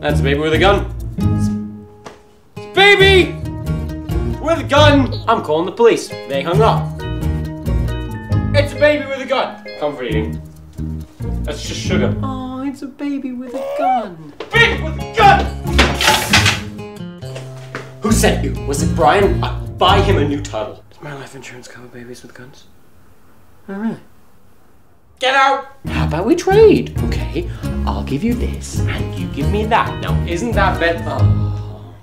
That's a baby with a gun. Baby! With a gun! I'm calling the police. They hung up. It's a baby with a gun. Comfort eating. That's just sugar. Oh, it's a baby with a gun. Baby with a gun! Who sent you? Was it Brian? Uh, buy him a new title. Does my life insurance cover babies with guns? Oh, really? Get out! How about we trade? Okay, I'll give you this, and you give me that. Now, isn't that better? Oh,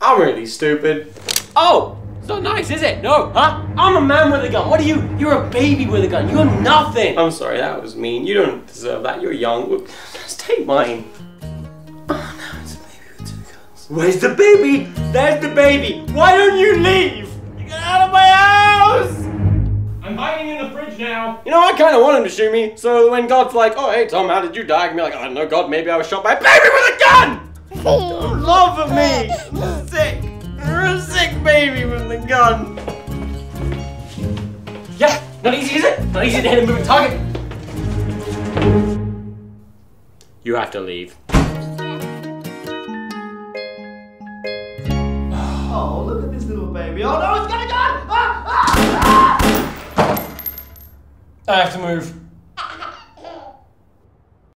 I'm really stupid. Oh, it's not nice, is it? No, huh? I'm a man with a gun. What are you? You're a baby with a gun. You're nothing. I'm sorry, that was mean. You don't deserve that. You're young. Let's take mine. Oh, no, it's a baby with two guns. Where's the baby? There's the baby. Why don't you leave? Hiding in the fridge now. You know, I kind of want him to shoot me. So when God's like, "Oh, hey Tom, how did you die?" I can be like, "I don't know, God. Maybe I was shot by a baby with a gun." Don't love of me. I'm sick. You're a sick baby with a gun. Yeah, not easy, is it? Not easy to hit a moving target. You have to leave. Oh, look at this little baby. Oh no, I have to move.